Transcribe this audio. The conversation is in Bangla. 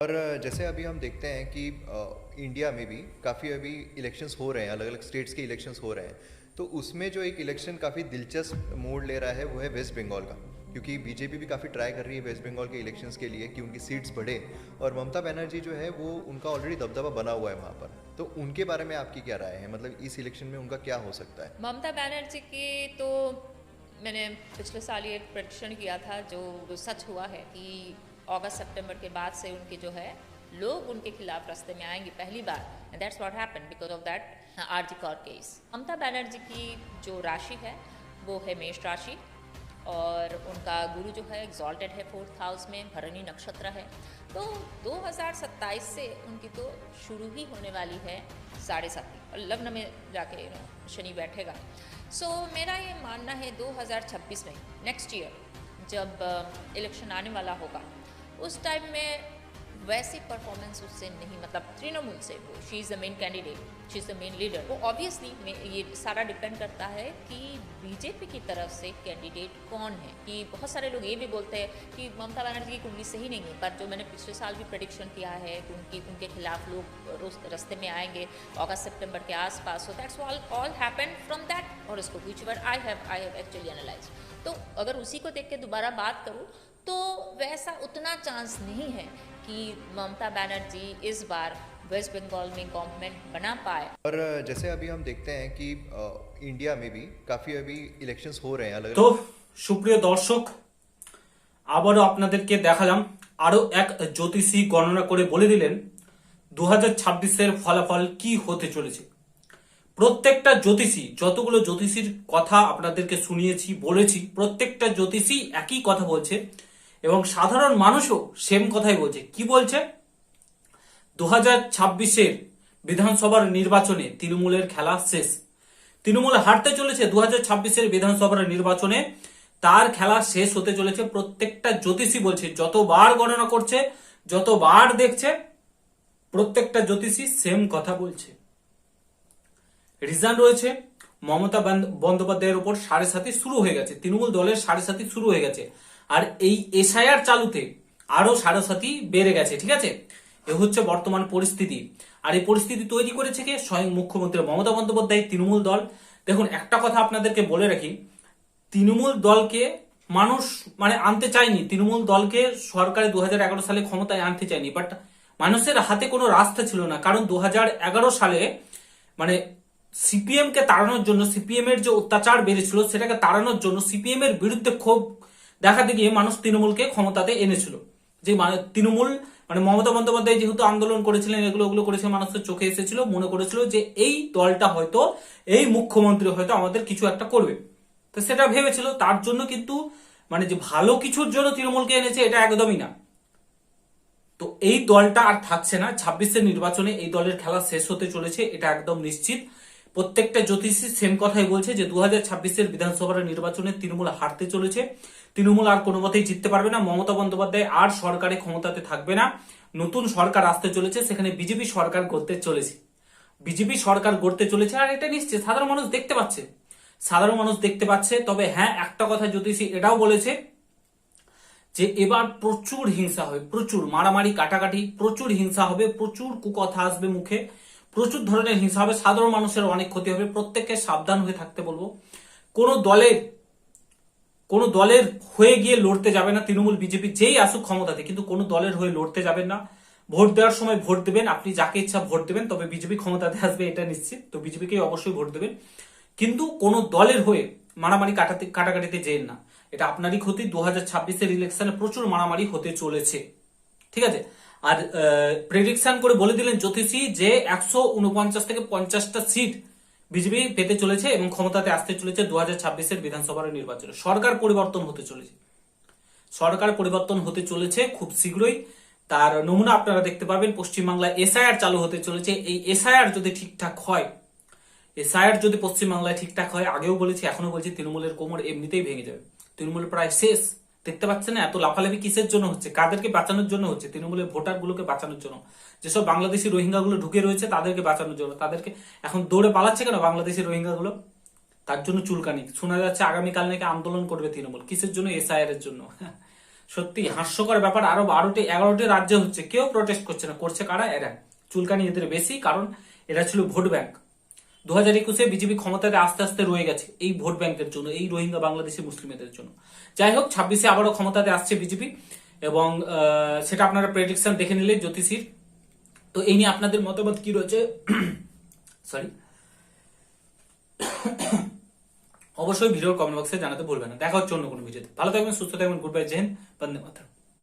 और जैसे अभी हम देखते हैं कि इंडिया में भी काफ़ी अभी इलेक्शंस हो रहे हैं अलग अलग स्टेट्स के इलेक्शंस हो रहे हैं। तो उसमें जो एक इलेक्शन काफ़ी दिलचस्प मोड़ ले रहा है वो है वेस्ट बंगाल का। क्योंकि बीजेपी भी काफ़ी ट्राई कर रही है वेस्ट बंगाल के इलेक्शंस के लिए कि उनकी सीट्स बढ़े और ममता बनर्जी जो है वो, उनका ऑलरेडी दबदबा बना हुआ है वहाँ पर। तो उनके बारे में आपकी क्या राय है? मतलब इस इलेक्शन में उनका क्या हो सकता है? ममता बनर्जी की तो मैंने पिछले साल ये प्रडिक्शन किया था जो सच हुआ है कि अगस्त सितंबर के बाद से उनके जो है लोग उनके खिलाफ रास्ते में आएँगे पहली बार। That's what happen because of that RG Kar case Mamata Banerjee की जो राशि है वो है मेष राशि और उनका गुरु जो है एग्जॉल्टेड है फोर्थ हाउस में भरणी नक्षत्र है। तो 2027 से उनकी तो शुरू ही होने वाली है साढ़े साथी और लग्न में जाके शनि बैठेगा। सो so, मेरा ये मानना है 2026 में नेक्स्ट ईयर जब इलेक्शन आने वाला होगा उस टाइम में वैसी परफॉर्मेंस उससे नहीं मतलब तृणमूल से, वो she is the main candidate she is the main leader वो ऑब्वियसली ये सारा डिपेंड करता है कि बीजेपी की तरफ़ से कैंडिडेट कौन है। कि बहुत सारे लोग ये भी बोलते हैं कि ममता बनर्जी की कुंडली सही नहीं है, पर जो मैंने पिछले साल भी प्रडिक्शन किया है कि उनकी, उनके खिलाफ लोग रस्ते में आएँगे अगस्त सितंबर के आस आसपास। So that's all all happened from that horoscope whichever I have I have actually analyzed. तो अगर उसी को देख के दोबारा बात करूँ तो वैसा उतना चांस नहीं है कि ममता बनर्जी इस बार वेस्ट बंगाल में गवर्नमेंट बना पाए और जैसे अभी हम देखते हैं कि अ, इंडिया में भी काफ़ी अभी इलेक्शंस हो रहे हैं अलग তো সুপ্রিয় দর্শক আবারও আপনাদেরকে দেখালাম আরো এক জ্যোতিষী গণনা করে বলে দিলেন দু হাজার ছাব্বিশের ফলাফল কি হতে চলেছে প্রত্যেকটা জ্যোতিষী যতগুলো জ্যোতিষীর কথা আপনাদেরকে শুনিয়েছি বলেছি প্রত্যেকটা জ্যোতিষী একই কথা বলছে এবং সাধারণ মানুষও সেম কথাই বলছে। কি বলছে? দু হাজার ছাব্বিশের বিধানসভার নির্বাচনে তৃণমূলের খেলা শেষ। তৃণমূল হারতে চলেছে দু হাজার ছাব্বিশের বিধানসভার নির্বাচনে। তার খেলা শেষ হতে চলেছে প্রত্যেকটা জ্যোতিষী বলছে। যতবার গণনা করছে, যতবার দেখছে, প্রত্যেকটা জ্যোতিষী সেম কথা বলছে। রিজান রয়েছে, মমতা বন্দ্যোপাধ্যায়ের উপর সাড়ে সাথী শুরু হয়ে গেছে। তৃণমূল দলের সাড়ে সাথী শুরু হয়ে গেছে। আর এই এসআইআর চালুতে আরও সাড়ে সাথী বেড়ে গেছে, ঠিক আছে? এ হচ্ছে বর্তমান পরিস্থিতি। আর এই পরিস্থিতি তৈরি করেছে কে? স্বয়ং মুখ্যমন্ত্রী মমতা বন্দ্যোপাধ্যায়, তৃণমূল দল। দেখুন, একটা কথা আপনাদেরকে বলে রাখি, তৃণমূল দলকে মানুষ মানে আনতে চায়নি। তৃণমূল দলকে সরকারে দু হাজার এগারো সালে ক্ষমতায় আনতে চায়নি। বাট মানুষের হাতে কোনো রাস্তা ছিল না। কারণ দু হাজার এগারো সালে মানে সিপিএম কে তাড়ানোর জন্য সিপিএম এর যে অত্যাচার বেড়েছিল, সেটাকে তাড়ানোর জন্য সিপিএম এর বিরুদ্ধে ক্ষোভ দেখাতে গিয়ে মানুষ তৃণমূলকে ক্ষমতাতে এনেছিল। যে মানে তৃণমূল মানে মমতা বন্দ্যোপাধ্যায় যেহেতু আন্দোলন করেছিলেন, এগুলো, ওগুলো করেছে, মানুষের চোখে এসেছিল, মনে করেছিল যে এই দলটা হয়তো, এই মুখ্যমন্ত্রী হয়তো আমাদের কিছু একটা করবে। তো সেটা ভেবেছিল, তার জন্য কিন্তু মানে যে ভালো কিছুর জন্য তৃণমূলকে এনেছে, এটা একদমই না। তো এই দলটা আর থাকছে না, ছাব্বিশের নির্বাচনে এই দলের খেলা শেষ হতে চলেছে, এটা একদম নিশ্চিত। প্রত্যেকটা জ্যোতিষী সেম কথাই বলছে যে দু হাজার ছাব্বিশের বিধানসভার নির্বাচনে তৃণমূল হারতে চলেছে। তৃণমূল আর কোনো মতেই জিততে পারবে না। মমতা বন্দ্যোপাধ্যায় আর সরকারে ক্ষমতাতে থাকবে না। নতুন সরকার আসতে চলেছে, সেখানে বিজেপি সরকার করতে চলেছে। বিজেপি সরকার গড়তে চলেছে আর এটা নিশ্চিত। সাধারণ মানুষ দেখতে পাচ্ছে। সাধারণ মানুষ দেখতে পাচ্ছে। তবে হ্যাঁ একটা কথা জ্যোতিষী এটাও বলেছে যে এবার প্রচুর হিংসা হবে, প্রচুর মারামারি, কাটাকাটি, প্রচুর হিংসা হবে, প্রচুর কুকথা আসবে মুখে। প্রচুর ধরনের হিংসা হবে, সাধারণ মানুষের অনেক ক্ষতি হবে, প্রত্যেককে সাবধান হয়ে থাকতে বলব। কোন দলের কোন দলের হয়ে গিয়ে লড়তে যাবে না তৃণমূল, বিজেপি, যেই আসুক ক্ষমতাতে কিন্তু কোন দলের হয়ে লড়তে যাবেন না। ভোট দেওয়ার সময় ভোট দেবেন, আপনি যাকে ইচ্ছা ভোট দেবেন, তবে বিজেপি ক্ষমতাতে আসবে, এটা নিশ্চিত। তো বিজেপিকেই অবশ্যই ভোট দেবেন। কিন্তু কোন দলের হয়ে মারামারি কাটাতে, কাটাকাটিতে যেন না। এটা আপনারই ক্ষতি, দু হাজার ছাব্বিশের ইলেকশনে প্রচুর মারামারি হতে চলেছে। ঠিক আছে? আর প্রেডিকশন করে বলে দিলেন জ্যোতিষী যে একশো উনপঞ্চাশ থেকে পঞ্চাশটা সিট বিজেপি পেতে চলেছে এবং ক্ষমতাতে আসতে চলেছে দু হাজার ছাব্বিশের বিধানসভার নির্বাচনে। সরকার পরিবর্তন হতে চলেছে। সরকার পরিবর্তন হতে চলেছে খুব শীঘ্রই। তার নমুনা আপনারা দেখতে পাবেন, পশ্চিমবাংলায় এসআইআর চালু হতে চলেছে। এই এসআইআর যদি ঠিকঠাক হয় এসআইআর যদি পশ্চিমবাংলায় ঠিকঠাক হয়, আগেও বলেছি এখনও বলছি, তৃণমূলের কোমর এমনিতেই ভেঙে যাবে। তৃণমূল প্রায় শেষ। দেখতে পাচ্ছেন না, এত লাফালাফি কিসের জন্য হচ্ছে? কাদেরকে বাঁচানোর জন্য হচ্ছে? তৃণমূলের ভোটার গুলোকে বাঁচানোর জন্য। যেসব বাংলাদেশি রোহিঙ্গা গুলো ঢুকে রয়েছে, তাদেরকে বাঁচানোর জন্য। তাদেরকে এখন দৌড়ে পালাচ্ছে কেন বাংলাদেশি রোহিঙ্গা গুলো তার জন্য চুলকানি। শোনা যাচ্ছে আগামীকাল নাকি আন্দোলন করবে তৃণমূল। কিসের জন্য? এসআইআর এর জন্য। সত্যি, হাস্যকর ব্যাপার। আরও বারোটি, এগারোটি রাজ্যে হচ্ছে। কেউ প্রটেস্ট করছে না। করছে কারা? এরা। চুলকানি এদের বেশি, কারণ এরা ছিল ভোট ব্যাংক। দু হাজার একুশে বিজেপি ক্ষমতাতে আস্তে আস্তে রয়ে গেছে এই ভোট ব্যাংকের জন্য, এই রোহিঙ্গা বাংলাদেশি মুসলিমদের জন্য। যাই হোক, ছাব্বিশে আবারও ক্ষমতাতে আসছে বিজেপি এবং সেটা আপনারা প্রেডিকশন দেখে নিলে জ্যোতিষীর। তো এই নিয়ে আপনাদের মতামত কি রয়েছে? সরি অবশ্যই ভিডিওর কমেন্ট বক্সে জানাতে ভুলবেন না। দেখা হচ্ছে অন্য কোনো ভিডিওতে। ভালো থাকবেন, সুস্থ থাকবেন গুড বাই জেন বন্দে মাতরম।